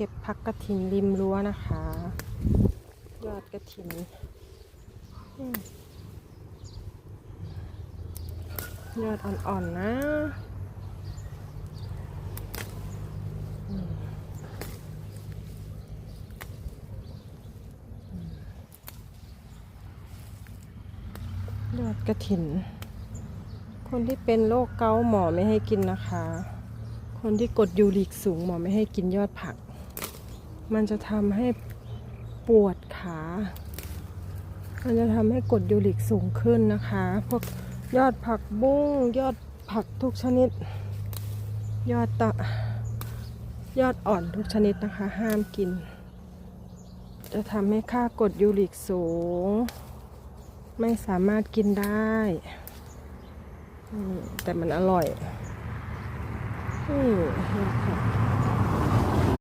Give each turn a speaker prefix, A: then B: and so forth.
A: เก็บผักกระถินริมรั้วนะคะ ยอดกระถินอืมยอดอ่อนๆนะยอดกระถิน คนที่เป็นโรคเกาต์หมอไม่ให้กินนะคะ คนที่กดยูริกสูงหมอไม่ให้กินยอดผัก มันจะทำให้ปวดขา มันจะทำให้กดยูริกสูงขึ้นนะคะ พวกยอดผักบุ้งยอดผักทุกชนิด ยอดตะยอดอ่อนทุกชนิดนะคะ ห้ามกิน จะทำให้ค่ากดยูริกสูง ไม่สามารถกินได้ แต่มันอร่อย อืมค่ะ